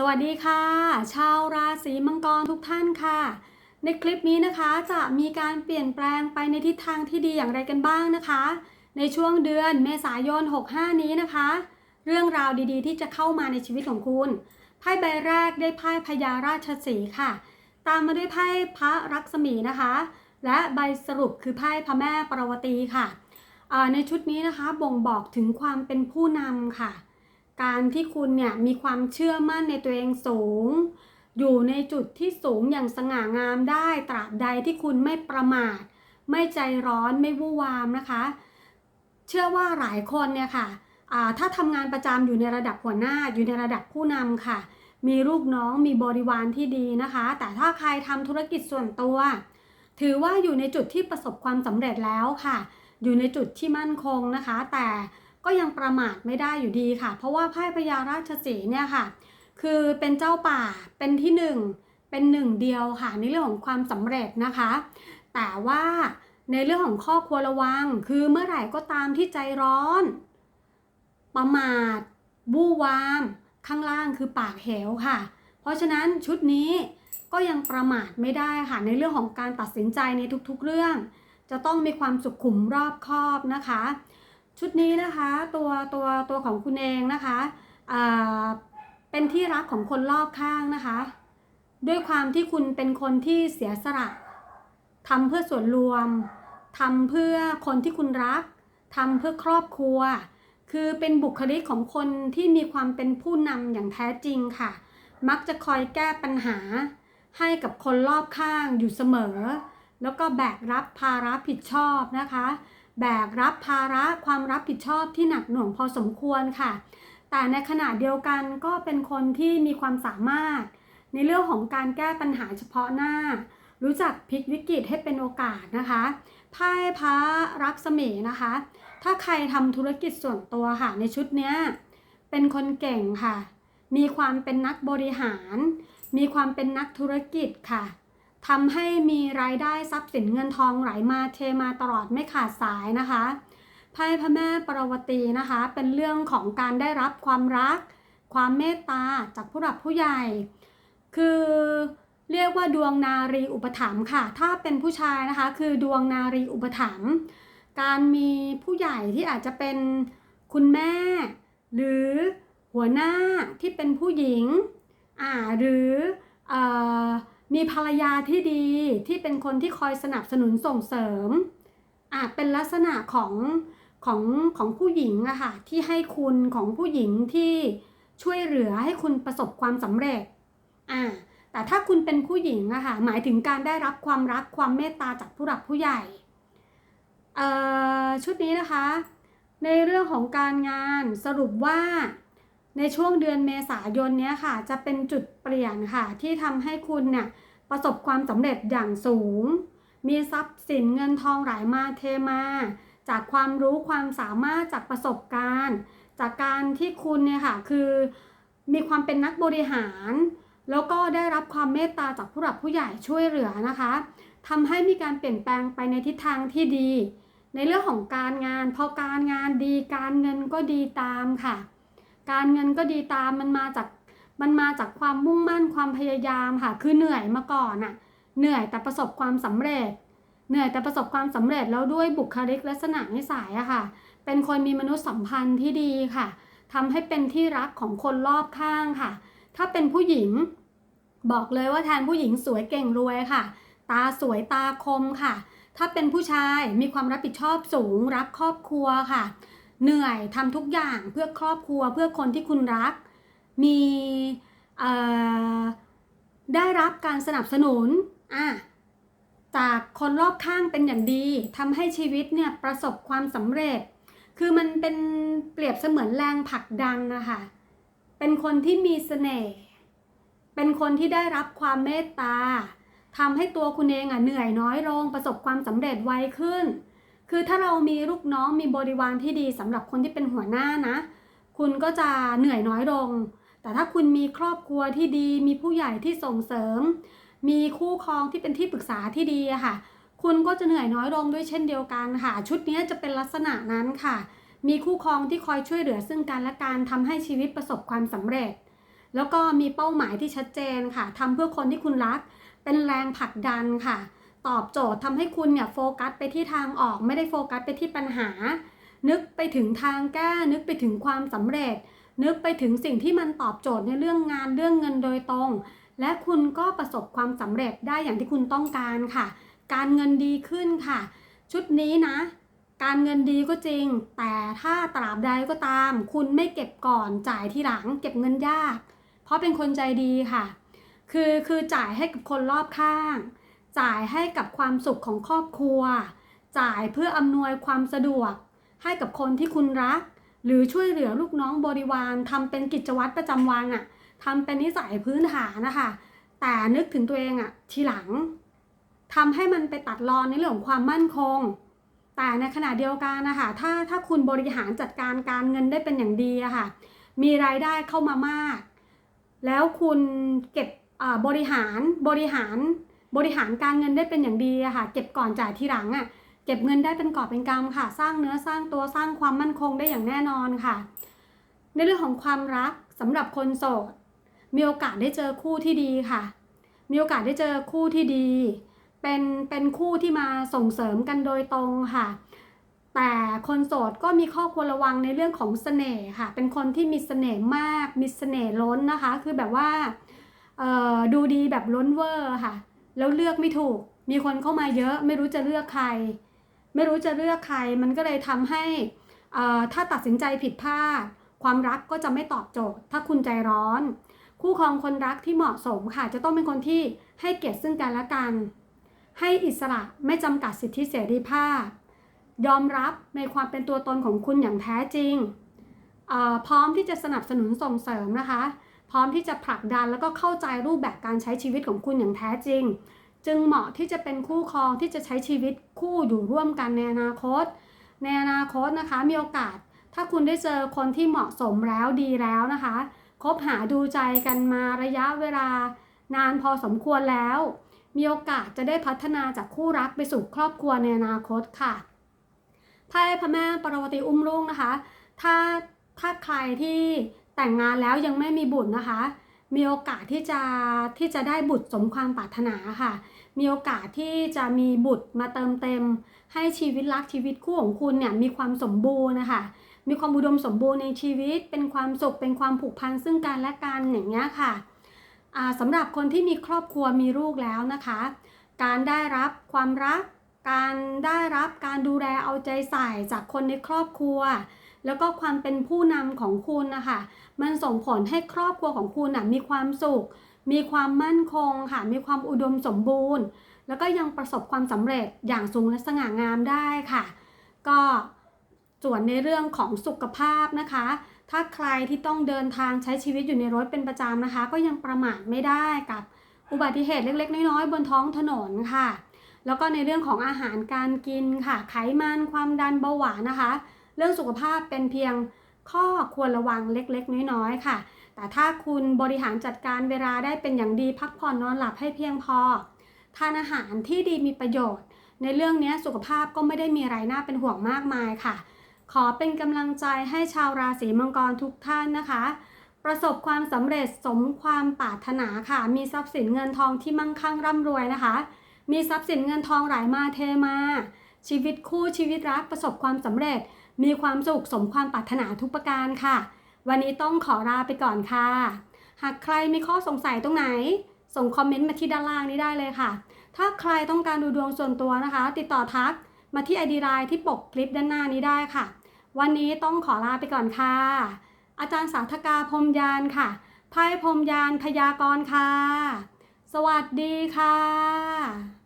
สวัสดีค่ะ ชาวราศีมังกรทุกท่านค่ะ ในคลิปนี้นะคะจะมีการเปลี่ยนแปลงไปในทิศทางที่ดีอย่างไรกันบ้างนะคะ ในช่วงเดือนเมษายน 65 นี้นะคะ เรื่องราวดีๆ ที่จะเข้ามาในชีวิตของคุณไพ่ใบแรกได้ไพ่พญาราชสีค่ะ ตามมาด้วยไพ่พระรักษมีนะคะ และใบสรุปคือไพ่พระแม่ปรวตีค่ะในชุดนี้นะคะบ่งบอกถึงความเป็นผู้นำค่ะ การที่คุณเนี่ยมีความเชื่อมั่นในตัวเองสูง อยู่ในจุดที่สูงอย่างสง่างามได้ตราบใดที่คุณไม่ประมาท ไม่ใจร้อนไม่วู่วามนะคะ เชื่อว่าหลายคนเนี่ยค่ะอ่าถ้าทำงานประจำอยู่ในระดับหัวหน้าอยู่ในระดับผู้นำค่ะ มีลูกน้องมีบริวารที่ดีนะคะ แต่ถ้าใครทำธุรกิจส่วนตัว ถือว่าอยู่ในจุดที่ประสบความสำเร็จแล้วค่ะ อยู่ในจุดที่มั่นคงนะคะ แต่ ก็ยังประมาทไม่ได้อยู่ดีค่ะ เพราะว่าไพ่พญาราชสีเนี่ยค่ะ คือเป็นเจ้าป่าเป็นที่หนึ่งเป็นหนึ่งเดียวค่ะในเรื่องของความสำเร็จนะคะ แต่ว่าในเรื่องของข้อควรระวัง คือเมื่อไหร่ก็ตามที่ใจร้อน ประมาทบู้วาม ข้างล่างคือปากเหวค่ะ เพราะฉะนั้นชุดนี้ก็ยังประมาทไม่ได้ค่ะ ในเรื่องของการตัดสินใจในทุกๆเรื่อง จะต้องมีความสุขุมรอบคอบนะคะ ชุดนี้นะคะตัวตัวตัวของคุณเองนะคะเป็นที่รักของคนรอบข้างนะคะ ด้วยความที่คุณเป็นคนที่เสียสละทำเพื่อส่วนรวมทำเพื่อคนที่คุณรักทำเพื่อครอบครัว คือเป็นบุคลิกของคนที่มีความเป็นผู้นำอย่างแท้จริงค่ะ มักจะคอยแก้ปัญหา ให้กับคนรอบข้างอยู่เสมอ แล้วก็แบกรับภาระผิดชอบนะคะ แบกรับภาระความรับผิดชอบที่หนักหน่วงพอสมควรค่ะ แต่ในขณะเดียวกันก็เป็นคนที่มีความสามารถ ในเรื่องของการแก้ปัญหาเฉพาะหน้า รู้จักพลิกวิกฤตให้เป็นโอกาสนะคะไพ่พระรักษมีนะคะ ถ้าใครทำธุรกิจส่วนตัวค่ะในชุดเนี้ยเป็นคนเก่งค่ะ มีความเป็นนักบริหาร มีความเป็นนักธุรกิจค่ะ ทำให้มีรายได้ทรัพย์สินเงินทองไหลมาเทมาตลอดไม่ขาดสายนะคะไพ่พระแม่ปรวตีนะคะ เป็นเรื่องของการได้รับความรัก ความเมตตาจากผู้หลักผู้ใหญ่ คือเรียกว่าดวงนารีอุปถัมภ์ค่ะ ถ้าเป็นผู้ชายนะคะ คือดวงนารีอุปถัมภ์การมีผู้ใหญ่ที่อาจจะเป็นคุณแม่ หรือหัวหน้าที่เป็นผู้หญิงอ่าหรือเอ่อ มีภรรยาที่ดีที่เป็นคนที่คอยสนับสนุนส่งเสริมอาจเป็นลักษณะของของของผู้หญิงอะค่ะที่ให้คุณของผู้หญิงที่ช่วยเหลือให้คุณประสบความสำเร็จอ่าแต่ถ้าคุณเป็นผู้หญิงอะค่ะหมายถึงการได้รับความรักความเมตตาจากผู้หลักผู้ใหญ่เอ่อชุดนี้นะคะ ในเรื่องของการงานสรุปว่า ในช่วงเดือนเมษายนเนี้ยค่ะ จะเป็นจุดเปลี่ยนค่ะ ที่ทำให้คุณเนี่ยประสบความสำเร็จอย่างสูง มีทรัพย์สินเงินทองไหลมาเทมา จากความรู้ความสามารถจากประสบการณ์ จากการที่คุณเนี่ยค่ะคือมีความเป็นนักบริหาร แล้วก็ได้รับความเมตตาจากผู้หลักผู้ใหญ่ช่วยเหลือนะคะทำให้มีการเปลี่ยนแปลงไปในทิศทางที่ดี ในเรื่องของการงานพอการงานดีการเงินก็ดีตามค่ะ การเงินก็ดีตามมันมาจากมันมาจากความมุ่งมั่นความพยายามค่ะคือเหนื่อยมาก่อนอะเหนื่อยแต่ประสบความสำเร็จ เหนื่อยแต่ประสบความสำเร็จแล้วด้วยบุคลิกลักษณะนิสัยอะค่ะ เป็นคนมีมนุษยสัมพันธ์ที่ดีค่ะทำให้เป็นที่รักของคนรอบข้างค่ะ ถ้าเป็นผู้หญิง บอกเลยว่าแทนผู้หญิงสวยเก่งรวยค่ะ ตาสวยตาคมค่ะ ถ้าเป็นผู้ชายมีความรับผิดชอบสูงรักครอบครัวค่ะ เหนื่อยทำทุกอย่างเพื่อครอบครัวเพื่อคนที่คุณรัก มีได้รับการสนับสนุนอะจากคนรอบข้างเป็นอย่างดีทำให้ชีวิตเนี่ยประสบความสำเร็จ คือมันเป็นเปรียบเสมือนแรงผลักดันนะคะเป็นคนที่มีเสน่ห์เป็นคนที่ได้รับความเมตตาทำให้ตัวคุณเองอะเหนื่อยน้อยลงประสบความสำเร็จไวขึ้น คือถ้าเรามีลูกน้องมีบริวารที่ดีสำหรับคนที่เป็นหัวหน้านะ คุณก็จะเหนื่อยน้อยลง แต่ถ้าคุณมีครอบครัวที่ดี มีผู้ใหญ่ที่ส่งเสริม มีคู่ครองที่เป็นที่ปรึกษาที่ดีค่ะ คุณก็จะเหนื่อยน้อยลงด้วยเช่นเดียวกันค่ะ ชุดนี้จะเป็นลักษณะนั้นค่ะ มีคู่ครองที่คอยช่วยเหลือซึ่งกันและกันทำให้ชีวิตประสบความสำเร็จ แล้วก็มีเป้าหมายที่ชัดเจนค่ะทำเพื่อคนที่คุณรัก เป็นแรงผลักดันค่ะ ตอบโจทย์ทำให้คุณเนี่ยโฟกัสไปที่ทางออก ไม่ได้โฟกัสไปที่ปัญหา นึกไปถึงทางแก้ นึกไปถึงความสำเร็จ นึกไปถึงสิ่งที่มันตอบโจทย์ในเรื่องงานเรื่องเงินโดยตรง และคุณก็ประสบความสำเร็จได้อย่างที่คุณต้องการค่ะ การเงินดีขึ้นค่ะ ชุดนี้นะการเงินดีก็จริง แต่ถ้าตราบใดก็ตาม คุณไม่เก็บก่อนจ่ายทีหลัง เก็บเงินยาก เพราะเป็นคนใจดีค่ะ คือคือจ่ายให้กับคนรอบข้าง จ่ายให้กับความสุขของครอบครัว จ่ายเพื่ออำนวยความสะดวก ให้กับคนที่คุณรัก หรือช่วยเหลือลูกน้องบริวารทำเป็นกิจวัตรประจำวันอะทำเป็นนิสัยพื้นฐานนะคะแต่นึกถึงตัวเองอะทีหลังทำให้มันไปตัดรอนในเรื่องของความมั่นคง แต่ในขณะเดียวกันนะคะถ้าถ้าคุณบริหารจัดการการเงินได้เป็นอย่างดีอะค่ะ มีรายได้เข้ามามาก แล้วคุณเก็บบริหารบริหาร บริหารการเงินได้เป็นอย่างดีอะค่ะ เก็บก่อนจ่ายทีหลังอะเก็บเงินได้เป็นกอบเป็นกำค่ะ สร้างเนื้อสร้างตัวสร้างความมั่นคงได้อย่างแน่นอนค่ะ ในเรื่องของความรักสำหรับคนโสดมีโอกาสได้เจอคู่ที่ดีค่ะ มีโอกาสได้เจอคู่ที่ดี เป็นเป็นคู่ที่มาส่งเสริมกันโดยตรงค่ะ แต่คนโสดก็มีข้อควรระวังในเรื่องของเสน่ห์ค่ะ เป็นคนที่มีเสน่ห์มาก มีเสน่ห์ล้นนะคะ คือแบบว่าดูดีแบบล้นเวอร์ค่ะ แล้วเลือกไม่ถูก มีคนเข้ามาเยอะ ไม่รู้จะเลือกใคร ไม่รู้จะเลือกใคร มันก็เลยทำให้ถ้าตัดสินใจผิดพลาด ความรักก็จะไม่ตอบโจทย์ ถ้าคุณใจร้อน คู่ครองคนรักที่เหมาะสมค่ะ จะต้องเป็นคนที่ให้เกียรติซึ่งกันและกัน ให้อิสระไม่จำกัดสิทธิเสรีภาพ ยอมรับในความเป็นตัวตนของคุณอย่างแท้จริง พร้อมที่จะสนับสนุนส่งเสริมนะคะ พร้อมที่จะผลักดันแล้วก็เข้าใจรูปแบบการใช้ชีวิตของคุณอย่างแท้จริง จึงเหมาะที่จะเป็นคู่ครองที่จะใช้ชีวิตคู่อยู่ร่วมกันในอนาคต ในอนาคตนะคะมีโอกาส ถ้าคุณได้เจอคนที่เหมาะสมแล้วดีแล้วนะคะคบหาดูใจกันมาระยะเวลานานพอสมควรแล้ว มีโอกาสจะได้พัฒนาจากคู่รักไปสู่ครอบครัวในอนาคตค่ะไพ่พระแม่ปรวติอุ้มรุ่งนะคะ ถ้าถ้าใครที่ แต่งงานแล้วยังไม่มีบุตรนะคะ มีโอกาสที่จะที่จะได้บุตรสมความปรารถนาค่ะ มีโอกาสที่จะมีบุตรมาเติมเต็ม ให้ชีวิตรักชีวิตคู่ของคุณเนี่ยมีความสมบูรณ์นะคะมีความอุดมสมบูรณ์ในชีวิต เป็นความสุข เป็นความผูกพันซึ่งกันและกันอย่างเงี้ยค่ะสำหรับคนที่มีครอบครัวมีลูกแล้วนะคะ การได้รับความรัก การได้รับการดูแลเอาใจใส่จากคนในครอบครัว แล้วก็ความเป็นผู้นำของคุณนะคะมันส่งผลให้ครอบครัวของคุณนะมีความสุข มีความมั่นคงค่ะ มีความอุดมสมบูรณ์ แล้วก็ยังประสบความสำเร็จอย่างสูงและสง่างามได้ค่ะ ก็ส่วนในเรื่องของสุขภาพนะคะ ถ้าใครที่ต้องเดินทางใช้ชีวิตอยู่ในรถเป็นประจำนะคะ ก็ยังประมาทไม่ได้กับอุบัติเหตุเล็กๆ น้อยๆบนท้องถนนค่ะ แล้วก็ในเรื่องของอาหารการกินค่ะ ไขมันความดันเบาหวานนะคะ เรื่องสุขภาพเป็นเพียงข้อควรระวังเล็กๆ น้อยๆค่ะ แต่ถ้าคุณบริหารจัดการเวลาได้เป็นอย่างดีพักผ่อนนอนหลับให้เพียงพอ ทานอาหารที่ดีมีประโยชน์ ในเรื่องนี้สุขภาพก็ไม่ได้มีอะไรน่าเป็นห่วงมากมายค่ะ ขอเป็นกำลังใจให้ชาวราศีมังกรทุกท่านนะคะ ประสบความสำเร็จสมความปรารถนาค่ะ มีทรัพย์สินเงินทองที่มั่งคั่งร่ำรวยนะคะ มีทรัพย์สินเงินทองไหลมาเทมา ชีวิตคู่ชีวิตรักประสบความสำเร็จ มีความสุขสมความปรารถนาทุกประการค่ะ วันนี้ต้องขอลาไปก่อนค่ะ หากใครมีข้อสงสัยตรงไหน ส่งคอมเมนต์มาที่ด้านล่างนี้ได้เลยค่ะ ถ้าใครต้องการดูดวงส่วนตัวนะคะ ติดต่อทักมาที่ไอดีไลน์ที่ปกคลิปด้านหน้านี้ได้ค่ะ วันนี้ต้องขอลาไปก่อนค่ะ อาจารย์สาธกาพรมยานค่ะไพ่พรมยานพยากรณ์ค่ะ สวัสดีค่ะ